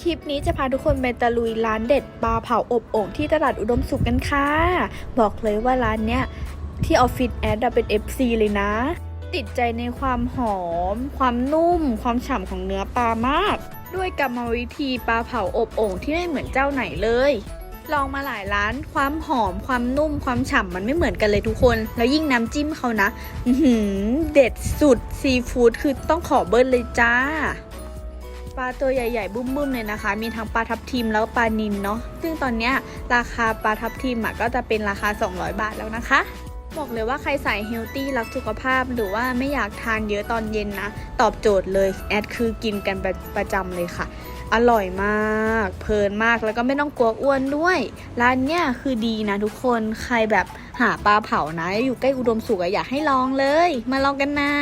คลิปนี้จะพาทุกคนไปตะลุยร้านเด็ดปลาเผาอบโอ่งที่ตลาดอุดมสุขกันค่ะ บอกเลยว่าร้านเนี้ยที่ออฟฟิศแอดเป็น FC เลยนะ ติดใจในความหอม ความนุ่ม ความฉ่ำของเนื้อปลามาก ด้วยกรรมวิธีปลาเผาอบโอ่งที่ไม่เหมือนเจ้าไหนเลย ลองมาหลายร้าน ความหอม ความนุ่ม ความฉ่ำมันไม่เหมือนกันเลยทุกคน แล้วยิ่งน้ำจิ้มเขานะเด็ดสุดซีฟู้ดคือต้องขอเบิ้ลเลยจ้า ปลาตัวใหญ่ๆบุ้มๆเลยนะคะ มีทั้งปลาทับทิมแล้วปลานิลเนาะซึ่งตอนนี้ราคาปลาทับทิมอะก็จะเป็นราคา 200 บาทแล้วนะคะบอกเลยว่าใครใส่เฮลตี้รักสุขภาพหรือว่าไม่อยากทานเยอะตอนเย็นนะ ตอบโจทย์เลยแอดคือกินกันประประจำเลยค่ะ อร่อยมาก เพลินมากแล้วก็ไม่ต้องกลัวอ้วนด้วย ร้านเนี้ยคือดีนะทุกคนใครแบบหาปลาเผานะ อยู่ใกล้อุดมสุขอยากให้ลองเลย มาลองกันนะ